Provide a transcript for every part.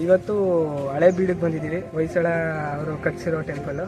ಇವತ್ತು ಹಳೆ ಬೀಡಿಗೆ ಬಂದಿದ್ದೀವಿ ಹೊಯ್ಸಳ ಅವರು ಕಟ್ಸಿರೋ ಟೆಂಪಲ್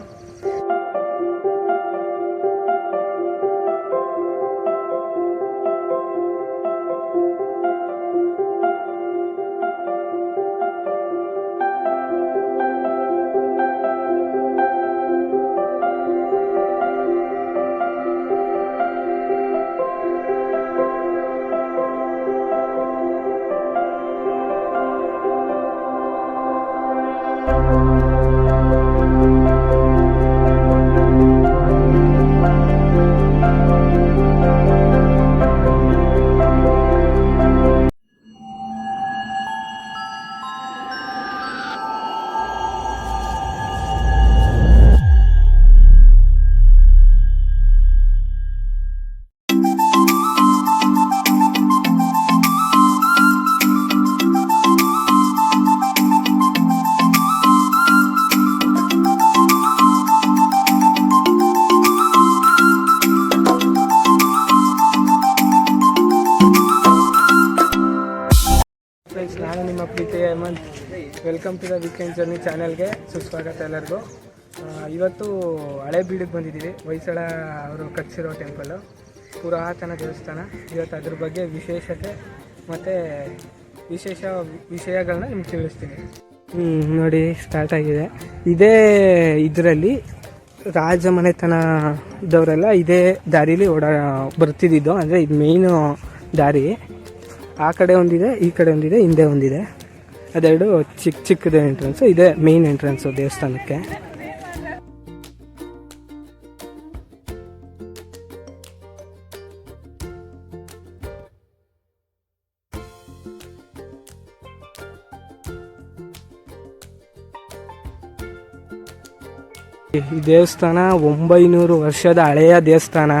ಫ್ರೆಂಡ್ಸ್ ನಾನು ನಿಮ್ಮ ಪ್ರೀತಿ Hemanth. Welcome to the weekend journey ಚಾನಲ್ಗೆ ಸುಸ್ವಾಗತ ಎಲ್ಲರಿಗೂ. ಇವತ್ತು ಹಳೆ ಬೀಡಿಗೆ ಬಂದಿದ್ದೀವಿ. ಹೊಯ್ಸಳ ಅವರು ಕಟ್ಸಿರೋ ಟೆಂಪಲ್ಲು ಪುರಾತನ ದೇವಸ್ಥಾನ. ಇವತ್ತು ಅದ್ರ ಬಗ್ಗೆ ವಿಶೇಷತೆ ಮತ್ತು ವಿಶೇಷ ವಿಷಯಗಳನ್ನ ನಿಮ್ಗೆ ತಿಳಿಸ್ತೀನಿ. ಹ್ಞೂ ನೋಡಿ ಸ್ಟಾರ್ಟ್ ಆಗಿದೆ. ಇದೇ ಇದರಲ್ಲಿ ರಾಜ ಮನೆತನದವರೆಲ್ಲ ಇದೇ ದಾರಿಲಿ ಓಡಾ, ಬರ್ತಿದ್ದಿದ್ದು. ಅಂದರೆ ಇದು ಮೇಯ್ನು ದಾರಿ. ಆ ಕಡೆ ಒಂದಿದೆ, ಈ ಕಡೆ ಒಂದಿದೆ, ಹಿಂದೆ ಒಂದಿದೆ. ಅದೆರಡು ಚಿಕ್ಕ ಚಿಕ್ಕದ ಎಂಟ್ರೆನ್ಸು ಇದೇ ಮೇಯ್ನ್ ಎಂಟ್ರೆನ್ಸು ದೇವಸ್ಥಾನಕ್ಕೆ. ಈ ದೇವಸ್ಥಾನ ಒಂಬೈನೂರು ವರ್ಷದ ಹಳೆಯ ದೇವಸ್ಥಾನ.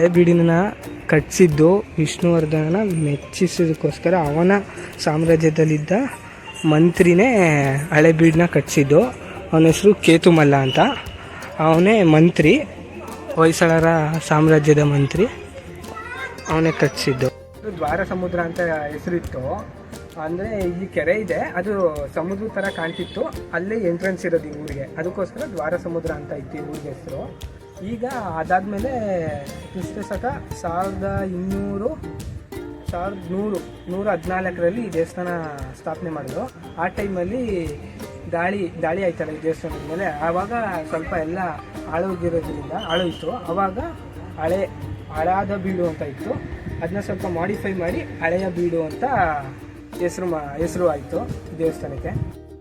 ಹಳೆ ಬೀಡಿನ ಕಟ್ಟಿಸಿದ್ದು ವಿಷ್ಣುವರ್ಧನನ ಮೆಚ್ಚಿಸೋದಕ್ಕೋಸ್ಕರ ಅವನ ಸಾಮ್ರಾಜ್ಯದಲ್ಲಿದ್ದ ಮಂತ್ರಿನೇ ಹಳೆಬೀಡನ್ನ ಕಟ್ಟಿಸಿದ್ದು ಅವನ ಹೆಸರು ಕೇತುಮಲ್ಲ ಅಂತ. ಅವನೇ ಮಂತ್ರಿ, ಹೊಯ್ಸಳರ ಸಾಮ್ರಾಜ್ಯದ ಮಂತ್ರಿ. ಅವನೇ ಕಟ್ಟಿಸಿದ್ದು ದ್ವಾರ ಸಮುದ್ರ ಅಂತ ಹೆಸರಿತ್ತು. ಅಂದರೆ ಈ ಕೆರೆ ಇದೆ, ಅದು ಸಮುದ್ರ ಥರ ಕಾಣ್ತಿತ್ತು. ಅಲ್ಲೇ ಎಂಟ್ರೆನ್ಸ್ ಇರೋದು ಈ ಊರಿಗೆ. ಅದಕ್ಕೋಸ್ಕರ ದ್ವಾರ ಸಮುದ್ರ ಅಂತ ಇತ್ತು ಈ ಊರಿಗೆ ಹೆಸರು. ಈಗ ಅದಾದಮೇಲೆ ಕೃಷ್ಣ ಶಕ ಸಾವಿರದ ಇನ್ನೂರು, ಸಾವಿರದ ನೂರು, ನೂರ ಹದಿನಾಲ್ಕರಲ್ಲಿ ಈ ದೇವಸ್ಥಾನ ಸ್ಥಾಪನೆ ಮಾಡಿದ್ರು. ಆ ಟೈಮಲ್ಲಿ ದಾಳಿ ದಾಳಿ ಆಯ್ತಲ್ಲ ಈ ದೇವಸ್ಥಾನದ ಮೇಲೆ. ಆವಾಗ ಸ್ವಲ್ಪ ಎಲ್ಲ ಹಾಳೋಗಿರೋದ್ರಿಂದ ಇತ್ತು ಆವಾಗ ಹಳೆ, ಹಳಾದ ಬೀಡು ಅಂತ ಇತ್ತು. ಅದನ್ನ ಸ್ವಲ್ಪ ಮಾಡಿಫೈ ಮಾಡಿ ಹಳೆಯ ಬೀಡು ಅಂತ ಹೆಸರು ಮಾ, ಹೆಸರು ಆಯಿತು ದೇವಸ್ಥಾನಕ್ಕೆ.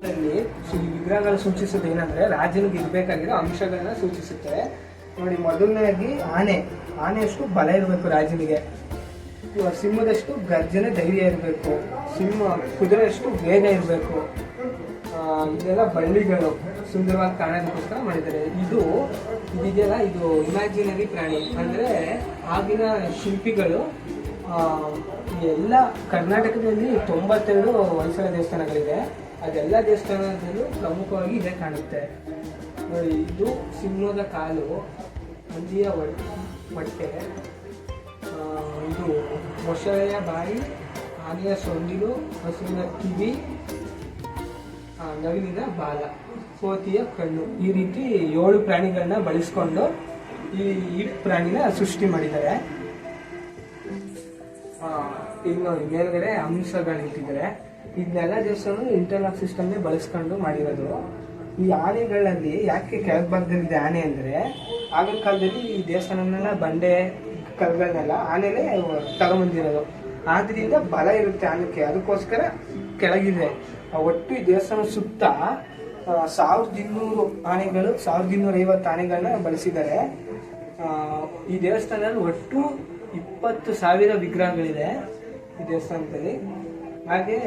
ಈ ವಿಗ್ರಹಗಳು ಸೂಚಿಸೋದು ಏನಂದ್ರೆ ರಾಜನಿಗೆ ಇರಬೇಕಾಗಿರೋ ಅಂಶಗಳನ್ನ ಸೂಚಿಸುತ್ತೆ. ನೋಡಿ, ಮೊದಲನೇದಾಗಿ ಆನೆ. ಆನೆಯಷ್ಟು ಬಲ ಇರಬೇಕು ರಾಜನಿಗೆ. ಸಿಂಹದಷ್ಟು ಗರ್ಜನೆ ಧೈರ್ಯ ಇರಬೇಕು. ಸಿಂಹ ಕುದುರೆಯಷ್ಟು ವೇಗ ಇರಬೇಕು. ಇದೆಲ್ಲ ಬಳ್ಳಿಗಳು ಸುಂದರವಾಗಿ ಕಾಣೋದಕ್ಕೋಸ್ಕರ ಮಾಡಿದ್ದಾರೆ. ಇದು, ಇದೆಯಲ್ಲ, ಇದು ಇಮ್ಯಾಜಿನರಿ ಪ್ರಾಣಿ. ಅಂದರೆ ಆಗಿನ ಶಿಲ್ಪಿಗಳು ಎಲ್ಲ ಕರ್ನಾಟಕದಲ್ಲಿ ತೊಂಬತ್ತೆರಡು ಹೊಯ್ಸಳ ದೇವಸ್ಥಾನಗಳಿದೆ. ಅದೆಲ್ಲ ದೇವಸ್ಥಾನದಲ್ಲೂ ಪ್ರಮುಖವಾಗಿ ಇದೇ ಕಾಣುತ್ತೆ. ಇದು ಸಿಂಹದ ಕಾಲು. ಹಂದಿಯ ಆ, ಇದು ಮೊಸಳೆಯ ಬಾಯಿ ಆನೆಯ ಸೊಂಡಿಲು ಹಸುವಿನ ಕಿವಿ ನವಿಲಿನ ಬಾಲ ಕೋತಿಯ ಕಣ್ಣು. ಈ ರೀತಿ ಏಳು ಪ್ರಾಣಿಗಳನ್ನ ಬಳಸ್ಕೊಂಡು ಈ ಈ ಪ್ರಾಣಿನ ಸೃಷ್ಟಿ ಮಾಡಿದ್ದಾರೆ. ಇನ್ನು ಮೇಲ್ಗಡೆ ಅಂಶಗಳು ಇಟ್ಟಿದ್ದಾರೆ ಇದನ್ನೆಲ್ಲ ದೇವಸ್ಥಾನ ಇಂಟರ್ಲಾಕ್ ಸಿಸ್ಟಮ್ನೇ ಬಳಸ್ಕೊಂಡು ಮಾಡಿರೋದು. ಈ ಆನೆಗಳಲ್ಲಿ ಯಾಕೆ ಕೆಳಭಾಗದಲ್ಲಿದೆ ಆನೆ ಅಂದ್ರೆ, ಆಗಿನ ಕಾಲದಲ್ಲಿ ಈ ದೇವಸ್ಥಾನನೆಲ್ಲ ಬಂಡೆ ಕಲ್ಗಳನ್ನೆಲ್ಲ ಆನೆಲೆ ತಗೊಂಬಂದಿರೋದು. ಆದ್ರಿಂದ ಬಲ ಇರುತ್ತೆ ಆನೆಕ್ಕೆ ಅದಕ್ಕೋಸ್ಕರ ಕೆಳಗಿದೆ. ಒಟ್ಟು ಈ ದೇವಸ್ಥಾನ ಸುತ್ತ ಸಾವಿರದ ಇನ್ನೂರು ಆನೆಗಳು, ಸಾವಿರದ ಇನ್ನೂರ ಐವತ್ತು ಆನೆಗಳನ್ನ ಬಳಸಿದ್ದಾರೆ. ಈ ದೇವಸ್ಥಾನದಲ್ಲಿ ಒಟ್ಟು ಇಪ್ಪತ್ತು ಸಾವಿರ ವಿಗ್ರಹಗಳಿದೆ ಈ ದೇವಸ್ಥಾನದಲ್ಲಿ. ಹಾಗೆ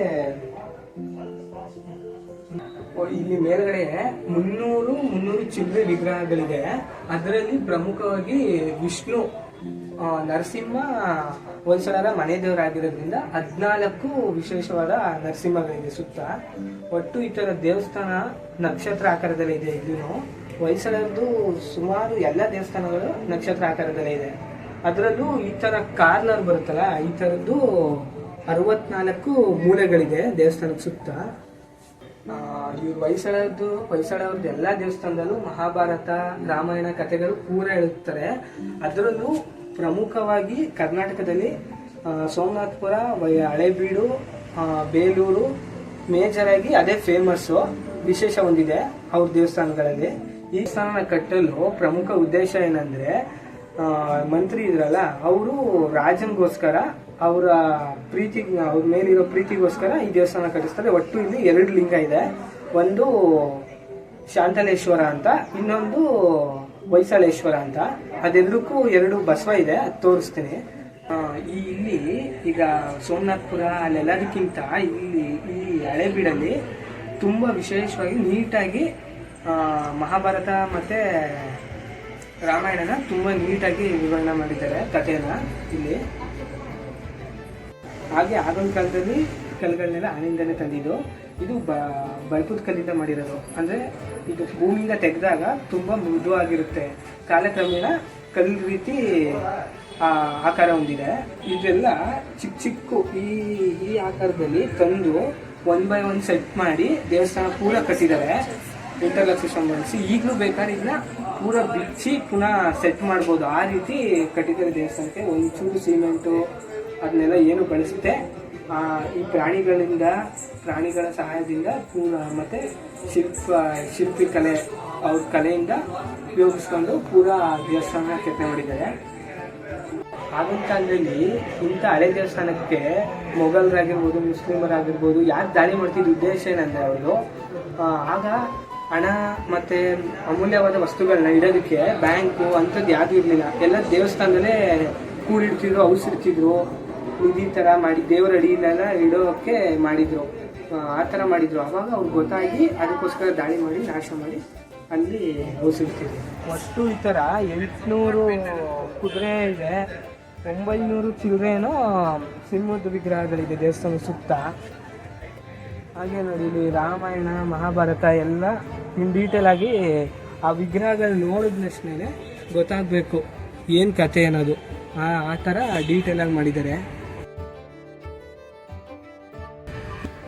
ಇಲ್ಲಿ ಮೇಲ್ಗಡೆ ಮುನ್ನೂರು ಮುನ್ನೂರು ಚಿಲ್ಲರೆ ವಿಗ್ರಹಗಳಿದೆ. ಅದರಲ್ಲಿ ಪ್ರಮುಖವಾಗಿ ವಿಷ್ಣು ನರಸಿಂಹ ಹೊಯ್ಸಳರ ಮನೆ ದೇವರಾಗಿರೋದ್ರಿಂದ ಹದಿನಾಲ್ಕು ವಿಶೇಷವಾದ ನರಸಿಂಹಗಳಿದೆ ಸುತ್ತ. ಒಟ್ಟು ಈ ಥರ ದೇವಸ್ಥಾನ ನಕ್ಷತ್ರ ಆಕಾರದಲ್ಲಿ ಇದೆ ಹೊಯ್ಸಳರದ್ದು ಸುಮಾರು ಎಲ್ಲ ದೇವಸ್ಥಾನಗಳು ನಕ್ಷತ್ರ ಆಕಾರದಲ್ಲೇ ಇದೆ. ಅದರಲ್ಲೂ ಈ ಥರ ಕಾರ್ನರ್ ಬರುತ್ತಲ್ಲ, ಈ ಥರದ್ದು ಅರವತ್ನಾಲ್ಕು ಮೂಲೆಗಳಿದೆ ದೇವಸ್ಥಾನಕ್ಕೆ ಸುತ್ತ. ಇವ್ರು ಹೊಯ್ಸಳದ್ದು ಹೊಯ್ಸಳವ್ರದ್ದು ಎಲ್ಲ ದೇವಸ್ಥಾನದಲ್ಲೂ ಮಹಾಭಾರತ, ರಾಮಾಯಣ ಕಥೆಗಳು ಪೂರ ಹೇಳುತ್ತಾರೆ ಅದರಲ್ಲೂ ಪ್ರಮುಖವಾಗಿ ಕರ್ನಾಟಕದಲ್ಲಿ ಸೋಮನಾಥಪುರ ವೈ- ಹಳೆಬೀಡು ಬೇಲೂರು ಮೇಜರ್ ಆಗಿ ಅದೇ ಫೇಮಸ್ಸು, ವಿಶೇಷ ಹೊಂದಿದೆ ಅವ್ರ ದೇವಸ್ಥಾನಗಳಲ್ಲಿ. ಈ ಸ್ಥಾನನ ಕಟ್ಟಲು ಪ್ರಮುಖ ಉದ್ದೇಶ ಏನಂದ್ರೆ ಮಂತ್ರಿ ಇದ್ರಲ್ಲ, ಅವರು ರಾಜನ್ಗೋಸ್ಕರ, ಅವರ ಪ್ರೀತಿ, ಅವ್ರ ಮೇಲಿರೋ ಪ್ರೀತಿಗೋಸ್ಕರ ಈ ದೇವಸ್ಥಾನ ಕಟ್ಟಿಸ್ತಾರೆ. ಒಟ್ಟು ಇಲ್ಲಿ ಎರಡು ಲಿಂಗ ಇದೆ. ಒಂದು ಶಾಂತಲೇಶ್ವರ ಅಂತ, ಇನ್ನೊಂದು ಹೊಯ್ಸಳೇಶ್ವರ ಅಂತ. ಅದೆಲ್ಲಕ್ಕೂ ಎರಡು ಬಸವ ಇದೆ, ಅದು ತೋರಿಸ್ತೀನಿ. ಇಲ್ಲಿ ಈಗ ಸೋಮನಾಥ್ಪುರ ಅಲ್ಲೆಲ್ಲದಕ್ಕಿಂತ ಇಲ್ಲಿ ಈ ಹಳೆಬೀಡಲ್ಲಿ ತುಂಬ ವಿಶೇಷವಾಗಿ ನೀಟಾಗಿ ಮಹಾಭಾರತ ಮತ್ತೆ ರಾಮಾಯಣನ ತುಂಬ ನೀಟಾಗಿ ವಿವರಣೆ ಮಾಡಿದ್ದಾರೆ, ಕಥೆನ ಇಲ್ಲಿ. ಹಾಗೆ ಆಗಿನ ಕಾಲದಲ್ಲಿ ಕಲ್ಗಳನ್ನೆಲ್ಲ ಆನಿಂದನೇ ತಂದಿದ್ದು. ಇದು ಬ ಕಲ್ಲಿಂದ ಮಾಡಿರೋದು. ಅಂದರೆ ಇದು ಭೂಮಿಯಿಂದ ತೆಗೆದಾಗ ತುಂಬ ಮೃದುವಾಗಿರುತ್ತೆ. ಕಾಲಕ್ರಮೇಣ ಕಲ್ಲು ರೀತಿ ಆಕಾರ ಹೊಂದಿದೆ. ಇದೆಲ್ಲ ಚಿಕ್ಕ ಚಿಕ್ಕ ಈ ಈ ಆಕಾರದಲ್ಲಿ ತಂದು ಒನ್ ಬೈ ಒನ್ ಸೆಟ್ ಮಾಡಿ ದೇವಸ್ಥಾನ ಪೂರ ಕಟ್ಟಿದ್ದಾರೆ. ಇಂಟರ್ಲಾಕ್ ಸಿಸ್ಟಮ್ ಬಳಸಿ ಈಗಲೂ ಬೇಕಾದ್ರೆ ಇದನ್ನ ಪೂರ ಬಿಚ್ಚಿ ಪುನಃ ಸೆಟ್ ಮಾಡ್ಬೋದು. ಆ ರೀತಿ ಕಟ್ಟಿದ್ದಾರೆ ದೇವಸ್ಥಾನಕ್ಕೆ. ಒಂಚೂರು ಸಿಮೆಂಟು ಅದನ್ನೆಲ್ಲ ಏನು ಬಳಸುತ್ತೆ ಈ ಪ್ರಾಣಿಗಳಿಂದ, ಪ್ರಾಣಿಗಳ ಸಹಾಯದಿಂದ ಪೂರ ಮತ್ತು ಶಿಲ್ಪ, ಶಿಲ್ಪಿ ಕಲೆ, ಅವ್ರ ಕಲೆಯಿಂದ ಉಪಯೋಗಿಸ್ಕೊಂಡು ಪೂರ ದೇವಸ್ಥಾನ ಕೆತ್ತನೆ ಮಾಡಿದ್ದಾರೆ. ಆಗಿನ ಕಾಲದಲ್ಲಿ ಇಂಥ ಹಳೆ ದೇವಸ್ಥಾನಕ್ಕೆ ಮೊಘಲರಾಗಿರ್ಬೋದು, ಮುಸ್ಲಿಮರಾಗಿರ್ಬೋದು, ಯಾರು ದಾಳಿ ಮಾಡ್ತಿದ್ದ ಉದ್ದೇಶ ಏನಂದರೆ ಅವರು ಆಗ ಹಣ ಮತ್ತೆ ಅಮೂಲ್ಯವಾದ ವಸ್ತುಗಳನ್ನ ಇಡೋದಕ್ಕೆ ಬ್ಯಾಂಕು ಅಂಥದ್ದು ಯಾವುದೂ ಇರಲಿಲ್ಲ. ಎಲ್ಲ ದೇವಸ್ಥಾನದಲ್ಲೇ ಕೂಡಿಡ್ತಿದ್ರು ಔಸಿಡ್ತಿದ್ರು ನಿಧಿ ಥರ ಮಾಡಿ ದೇವರ ಅಡಿಯಲ್ಲೆಲ್ಲ ಇಡೋಕ್ಕೆ ಮಾಡಿದ್ರು. ಆ, ಥರ ಮಾಡಿದ್ರು. ಆವಾಗ ಅವ್ರು ಗೊತ್ತಾಗಿ ಅದಕ್ಕೋಸ್ಕರ ದಾಳಿ ಮಾಡಿ ನಾಶ ಮಾಡಿ ಅಲ್ಲಿ ಔಸಿಡ್ತಿದ್ರು ಒಟ್ಟು ಈ ಥರ ಎಂಟುನೂರು ಕುದುರೆ ಇದೆ. ಒಂಬೈನೂರು ಚಿಲ್ಲರೆನೋ ಸಿಂಹದ ವಿಗ್ರಹಗಳಿದೆ ದೇವಸ್ಥಾನ ಸುತ್ತ. ಹಾಗೆ ನೋಡಿ, ಇಲ್ಲಿ ರಾಮಾಯಣ, ಮಹಾಭಾರತ ಎಲ್ಲ ಇನ್ ಡೀಟೇಲ್ ಆಗಿ ಆ ವಿಗ್ರಹಗಳು ನೋಡಿದ ತಕ್ಷಣ ಗೊತ್ತಾಗಬೇಕು ಏನು ಕತೆ ಅನ್ನೋದು. ಆ ಆ ಥರ ಡೀಟೇಲ್ ಆಗಿ ಮಾಡಿದ್ದಾರೆ.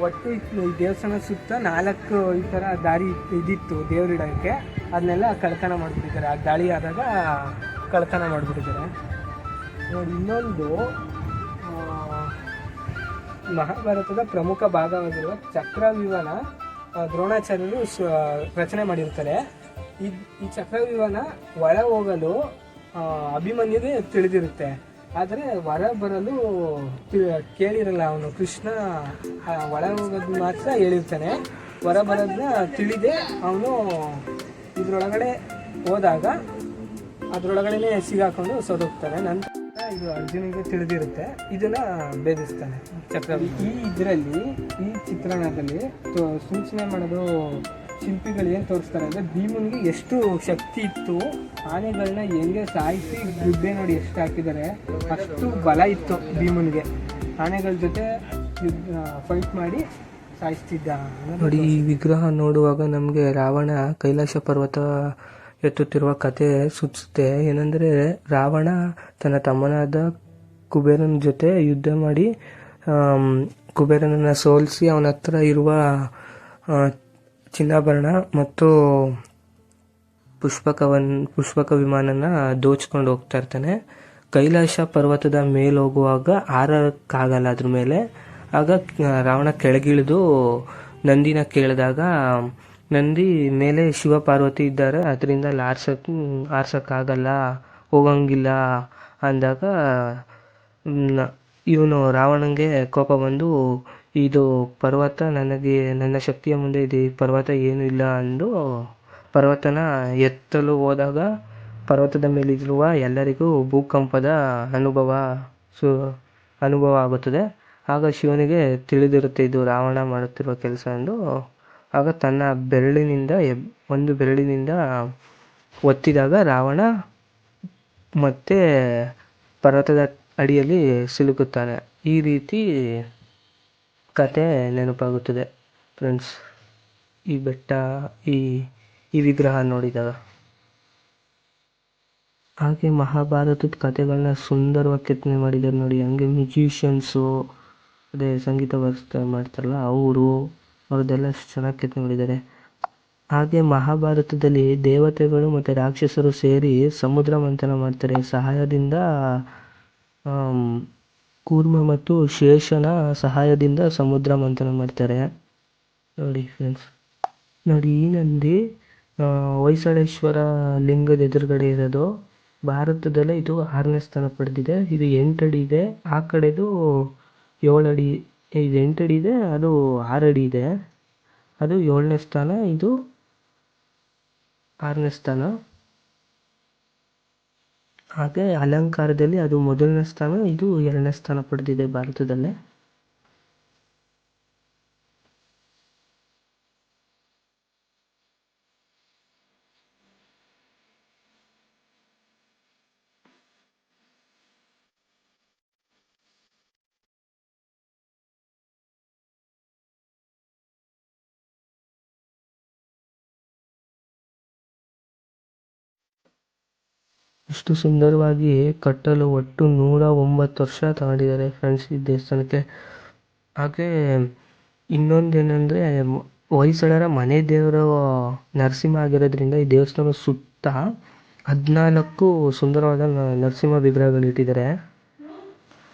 ಒಟ್ಟು ಈ ದೇವಸ್ಥಾನ ಸುತ್ತ ನಾಲ್ಕು ಈ ಥರ ದಾರಿ ಇದಿತ್ತು ದೇವರಿಡೋಕ್ಕೆ ಅದನ್ನೆಲ್ಲ ಕಳ್ತನ ಮಾಡ್ಬಿಟ್ಟಿದ್ದಾರೆ. ಆ ದಾಳಿ ಆದಾಗ ಕಳ್ತನ ಮಾಡ್ಬಿಟ್ಟಿದ್ದಾರೆ. ನೋಡಿ, ಇನ್ನೊಂದು ಮಹಾಭಾರತದ ಪ್ರಮುಖ ಭಾಗವಾಗಿರುವ ಚಕ್ರವ್ಯೂಹನ ದ್ರೋಣಾಚಾರ್ಯರು ರಚನೆ ಮಾಡಿರ್ತಾರೆ. ಈ ಈ ಚಕ್ರವ್ಯೂಹನ ಒಳ ಹೋಗಲು ಅಭಿಮನ್ಯುಗೆ ತಿಳಿದಿರುತ್ತೆ. ಆದರೆ ಹೊರ ಬರಲು ಕೇಳಿರಲ್ಲ ಅವನು. ಕೃಷ್ಣ ಒಳ ಹೋಗೋದು ಮಾತ್ರ ಹೇಳಿರ್ತಾನೆ. ಹೊರ ಬರೋದನ್ನ ತಿಳಿದೆ. ಅವನು ಇದರೊಳಗಡೆ ಹೋದಾಗ ಅದರೊಳಗಡೆ ಸಿಗಾಕೊಂಡು ಸೋದೋಗ್ತಾನೆ ನಂತರ ಇದು ಅರ್ಜುನಿಗೆ ತಿಳಿದಿರುತ್ತೆ. ಇದನ್ನ ಭೇದಿಸ್ತಾನೆ. ಚಕ್ರ ಈ ಇದರಲ್ಲಿ ಈ ಚಿತ್ರಣದಲ್ಲಿ ಸೂಚನೆ ಮಾಡೋದು ಶಿಲ್ಪಿಗಳು ಏನು ತೋರಿಸ್ತಾರೆ ಅಂದರೆ ಭೀಮನಿಗೆ ಎಷ್ಟು ಶಕ್ತಿ ಇತ್ತು ಆನೆಗಳನ್ನ ಹೆಂಗೆ ಸಾಯಿಸಿ ಗುಡ್ಡೆ ನೋಡಿ ಎಷ್ಟು ಹಾಕಿದ್ದಾರೆ ಅಷ್ಟು ಬಲ ಇತ್ತು ಭೀಮನಿಗೆ. ಆನೆಗಳ ಜೊತೆ ಫೈಟ್ ಮಾಡಿ ಸಾಯಿಸ್ತಿದ್ದ ನೋಡಿ ಈ ವಿಗ್ರಹ ನೋಡುವಾಗ ನಮಗೆ ರಾವಣ ಕೈಲಾಸ ಪರ್ವತ ಎತ್ತುತ್ತಿರುವ ಕತೆ ಸೂಚಿಸುತ್ತೆ. ಏನಂದರೆ, ರಾವಣ ತನ್ನ ತಮ್ಮನಾದ ಕುಬೇರನ ಜೊತೆ ಯುದ್ಧ ಮಾಡಿ ಕುಬೇರನನ್ನು ಸೋಲಿಸಿ ಅವನ ಹತ್ರ ಇರುವ ಚಿನ್ನಾಭರಣ ಮತ್ತು ಪುಷ್ಪಕವನ್, ಪುಷ್ಪಕ ವಿಮಾನನ ದೋಚ್ಕೊಂಡು ಹೋಗ್ತಾ ಇರ್ತಾನೆ. ಕೈಲಾಸ ಪರ್ವತದ ಮೇಲೆ ಹೋಗುವಾಗ ಹಾರಕ್ಕಾಗಲ್ಲ ಅದ್ರ ಮೇಲೆ. ಆಗ ರಾವಣ ಕೆಳಗಿಳಿದು ನಂದಿನ ಕೇಳಿದಾಗ ನಂದಿ ಮೇಲೆ ಶಿವ ಪಾರ್ವತಿ ಇದ್ದಾರೆ. ಅದರಿಂದ ಅಲ್ಲಿ ಆರ್ಸಕ್ ಆರ್ಸಕ್ಕಾಗಲ್ಲ ಹೋಗಂಗಿಲ್ಲ ಅಂದಾಗ ಇವನು ರಾವಣನಿಗೆ ಕೋಪ ಬಂದು, ಇದು ಪರ್ವತ ನನಗೆ, ನನ್ನ ಶಕ್ತಿಯ ಮುಂದೆ ಇದು, ಈ ಪರ್ವತ ಏನೂ ಇಲ್ಲ ಅಂದು ಪರ್ವತನ ಎತ್ತಲು ಹೋದಾಗ ಪರ್ವತದ ಮೇಲಿರುವ ಎಲ್ಲರಿಗೂ ಭೂಕಂಪದ ಅನುಭವ ಸು, ಅನುಭವ ಆಗುತ್ತದೆ. ಆಗ ಶಿವನಿಗೆ ತಿಳಿದಿರುತ್ತೆ, ಇದು ರಾವಣ ಮಾಡುತ್ತಿರುವ ಕೆಲಸ ಎಂದು. ಆಗ ತನ್ನ ಬೆರಳಿನಿಂದ ಒಂದು ಬೆರಳಿನಿಂದ ಒತ್ತಿದಾಗ ರಾವಣ ಮತ್ತೆ ಪರ್ವತದ ಅಡಿಯಲ್ಲಿ ಸಿಲುಕುತ್ತಾನೆ. ಈ ರೀತಿ ಕತೆ ನೆನಪಾಗುತ್ತದೆ ಫ್ರೆಂಡ್ಸ್. ಈ ಬೆಟ್ಟ, ಈ ಈ ವಿಗ್ರಹ ನೋಡಿದಾಗ. ಹಾಗೆ ಮಹಾಭಾರತದ ಕಥೆಗಳನ್ನ ಸುಂದರವಾಗಿ ಕೆತ್ತನೆ ಮಾಡಿದ್ದಾರೆ ನೋಡಿ. ಹಂಗೆ ಮ್ಯೂಜಿಷಿಯನ್ಸು ಅದೇ ಸಂಗೀತ ವಾದ್ಯ ಮಾಡ್ತಾರಲ್ಲ, ಅವರು ಅವ್ರದ್ದೆಲ್ಲ ಚೆನ್ನಾಗಿ ಕೆತ್ತನೆ ಮಾಡಿದ್ದಾರೆ ಹಾಗೆ ಮಹಾಭಾರತದಲ್ಲಿ ದೇವತೆಗಳು ಮತ್ತು ರಾಕ್ಷಸರು ಸೇರಿ ಸಮುದ್ರ ಮಂಥನ ಮಾಡ್ತಾರೆ. ಸಹಾಯದಿಂದ ಕೂರ್ಮ ಮತ್ತು ಶೇಷನ ಸಹಾಯದಿಂದ ಸಮುದ್ರ ಮಂಥನ ಮಾಡ್ತಾರೆ. ನೋಡಿ ಫ್ರೆಂಡ್ಸ್ ನೋಡಿ ಈ ನಂದಿ ಹೊಯ್ಸಳೇಶ್ವರ ಲಿಂಗದ ಎದುರುಗಡೆ ಇರೋದು. ಭಾರತದಲ್ಲೇ ಇದು ಆರನೇ ಸ್ಥಾನ ಪಡೆದಿದೆ. ಇದು ಎಂಟು ಅಡಿ ಇದೆ. ಆ ಕಡೆದು ಏಳು ಅಡಿ ಇದು ಎಂಟು ಅಡಿ ಇದೆ, ಅದು ಆರು ಅಡಿ ಇದೆ. ಅದು ಏಳನೇ ಸ್ಥಾನ, ಇದು ಆರನೇ ಸ್ಥಾನ. ಹಾಗೆ ಅಲಂಕಾರದಲ್ಲಿ ಅದು ಮೊದಲನೇ ಸ್ಥಾನ, ಇದು ಎರಡನೇ ಸ್ಥಾನ ಪಡೆದಿದೆ ಭಾರತದಲ್ಲೇ. ಇಷ್ಟು ಸುಂದರವಾಗಿ ಕಟ್ಟಲು ಒಟ್ಟು ನೂರ ಒಂಬತ್ತು ವರ್ಷ ತಗೊಂಡಿದ್ದಾರೆ ಫ್ರೆಂಡ್ಸ್ ಈ ದೇವಸ್ಥಾನಕ್ಕೆ. ಹಾಗೆ ಇನ್ನೊಂದೇನೆಂದರೆ ಹೊಯ್ಸಳರ ಮನೆ ದೇವರು ನರಸಿಂಹ ಆಗಿರೋದ್ರಿಂದ ಈ ದೇವಸ್ಥಾನದ ಸುತ್ತ ಹದಿನಾಲ್ಕು ಸುಂದರವಾದ ನರಸಿಂಹ ವಿಗ್ರಹಗಳು ಇಟ್ಟಿದ್ದಾರೆ.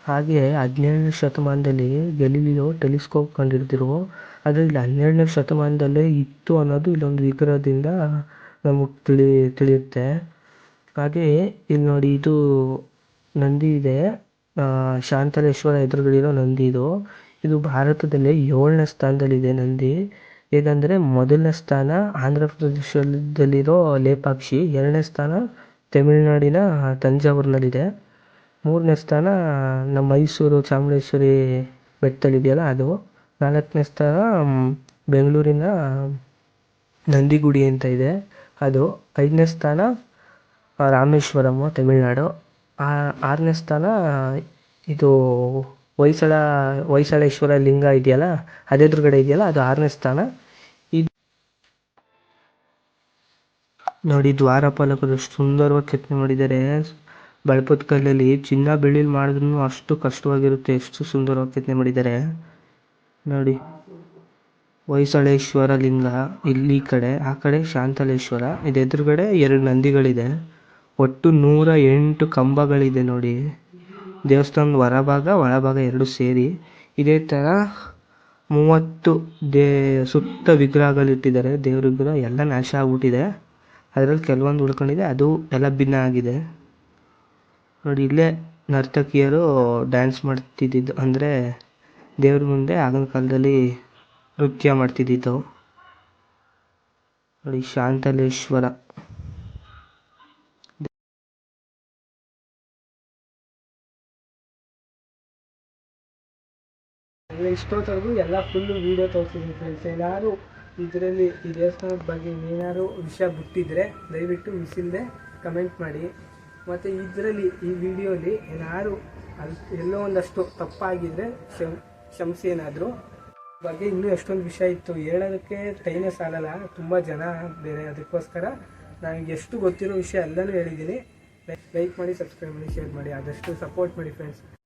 ಹಾಗೆ ಹದಿನೇಳನೇ ಶತಮಾನದಲ್ಲಿ ಗೆಲಿಲಿಯೋ ಟೆಲಿಸ್ಕೋಪ್ ಕಂಡಿಡ್ತಿರು ಅದರಲ್ಲಿ ಹನ್ನೆರಡನೇ ಶತಮಾನದಲ್ಲೇ ಇತ್ತು ಅನ್ನೋದು ಇಲ್ಲೊಂದು ವಿಗ್ರಹದಿಂದ ನಮಗೆ ತಿಳಿ, ತಿಳಿಯುತ್ತೆ. ಹಾಗೆ ಇಲ್ಲಿ ನೋಡಿ, ಇದು ನಂದಿ ಇದೆ. ಶಾಂತಲೇಶ್ವರ ಎದುರುಗಡೆ ಇರೋ ನಂದಿ ಇದು. ಇದು ಭಾರತದಲ್ಲಿ ಏಳನೇ ಸ್ಥಾನದಲ್ಲಿದೆ ನಂದಿ. ಹೇಗಂದರೆ ಮೊದಲನೇ ಸ್ಥಾನ ಆಂಧ್ರ ಪ್ರದೇಶದಲ್ಲಿರೋ ಲೇಪಾಕ್ಷಿ, ಎರಡನೇ ಸ್ಥಾನ ತಮಿಳುನಾಡಿನ ತಂಜಾವೂರಿನಲ್ಲಿದೆ. ಮೂರನೇ ಸ್ಥಾನ ನಮ್ಮ ಮೈಸೂರು ಚಾಮುಂಡೇಶ್ವರಿ ಬೆಟ್ಟದಲ್ಲಿದೆಯಲ್ಲ ಅದು. ನಾಲ್ಕನೇ ಸ್ಥಾನ ಬೆಂಗಳೂರಿನ ನಂದಿಗುಡಿ ಅಂತ ಇದೆ ಅದು. ಐದನೇ ಸ್ಥಾನ ಆ, ತಮಿಳುನಾಡು. ಆರನೇ ಸ್ಥಾನ ಇದು ಹೊಯ್ಸಳ ಹೊಯ್ಸಳೇಶ್ವರ ಲಿಂಗ ಇದೆಯಲ್ಲ ಅದೆದುರುಗಡೆ ಇದೆಯಲ್ಲ ಅದು ಆರನೇ ಸ್ಥಾನ. ಇದು ನೋಡಿ ದ್ವಾರಪಾಲಕರು ಸುಂದರವಾಗಿ ಕೆತ್ತನೆ ಮಾಡಿದ್ದಾರೆ. ಬಳಪದ ಕಲ್ಲಲ್ಲಿ ಚಿನ್ನ ಬೆಳ್ಳಿಲಿ ಮಾಡಿದ್ರು ಅಷ್ಟು ಕಷ್ಟವಾಗಿರುತ್ತೆ ಎಷ್ಟು ಸುಂದರವಾಗಿ ಕೆತ್ತನೆ ಮಾಡಿದ್ದಾರೆ. ನೋಡಿ ಹೊಯ್ಸಳೇಶ್ವರ ಲಿಂಗ ಇಲ್ಲಿ ಈ ಕಡೆ ಆ ಕಡೆ ಶಾಂತಲೇಶ್ವರ ಇದು ಎದುರುಗಡೆ ಎರಡು ನಂದಿಗಳಿದೆ. ಒಟ್ಟು ನೂರ ಎಂಟು ಕಂಬಗಳಿದೆ ನೋಡಿ. ದೇವಸ್ಥಾನದ ಹೊರಭಾಗ, ಒಳಭಾಗ ಎರಡು ಸೇರಿ. ಇದೇ ಥರ ಮೂವತ್ತು ದೇ, ಸುತ್ತ ವಿಗ್ರಹಗಳಿಟ್ಟಿದ್ದಾರೆ ದೇವ್ರ ವಿಗ್ರಹ ಎಲ್ಲ ನಾಶ ಆಗ್ಬಿಟ್ಟಿದೆ. ಅದರಲ್ಲಿ ಕೆಲವೊಂದು ಉಳ್ಕೊಂಡಿದೆ. ಅದು ಎಲ್ಲ ಭಿನ್ನ ಆಗಿದೆ. ನೋಡಿ, ಇಲ್ಲೇ ನರ್ತಕಿಯರು ಡ್ಯಾನ್ಸ್ ಮಾಡ್ತಿದ್ದಿದ್ದು ಅಂದರೆ ದೇವ್ರ ಮುಂದೆ ಆಗಿನ ಕಾಲದಲ್ಲಿ ನೃತ್ಯ ಮಾಡ್ತಿದ್ದಿದ್ದು ನೋಡಿ, ಶಾಂತಲೇಶ್ವರ. ಇಷ್ಟೊತ್ತವರೆಗೂ ಎಲ್ಲ ಫುಲ್ಲು ವೀಡಿಯೋ ತೋರಿಸಿದ್ದೀನಿ ಫ್ರೆಂಡ್ಸ್ ಏನಾದರೂ ಇದರಲ್ಲಿ ಈ ದೇವಸ್ಥಾನದ ಬಗ್ಗೆ ಏನಾದರೂ ವಿಷಯ ಬಿಟ್ಟಿದ್ರೆ ದಯವಿಟ್ಟು ಮಿಸ್ಸಿಲ್ಲದೆ ಕಮೆಂಟ್ ಮಾಡಿ. ಮತ್ತು ಇದರಲ್ಲಿ ಈ ವಿಡಿಯೋಲಿ ಏನಾದರೂ ಅಲ್, ಎಲ್ಲೋ ಒಂದಷ್ಟು ತಪ್ಪಾಗಿದ್ದರೆ ಕ್ಷಮ್, ಕ್ಷಮಿಸಿ ಏನಾದರೂ. ಬಗ್ಗೆ ಇನ್ನೂ ಎಷ್ಟೊಂದು ವಿಷಯ ಇತ್ತು, ಹೇಳೋದಕ್ಕೆ ಟೈಮೇ ಸಾಲಲ್ಲ ತುಂಬ ಜನ ಬೇರೆ ಅದಕ್ಕೋಸ್ಕರ ನನಗೆ ಎಷ್ಟು ಗೊತ್ತಿರೋ ವಿಷಯ ಎಲ್ಲನೂ ಹೇಳಿದ್ದೀನಿ. ಲೈಕ್ ಮಾಡಿ ಸಬ್ಸ್ಕ್ರೈಬ್ ಮಾಡಿ ಶೇರ್ ಮಾಡಿ, ಆದಷ್ಟು ಸಪೋರ್ಟ್ ಮಾಡಿ ಫ್ರೆಂಡ್ಸ್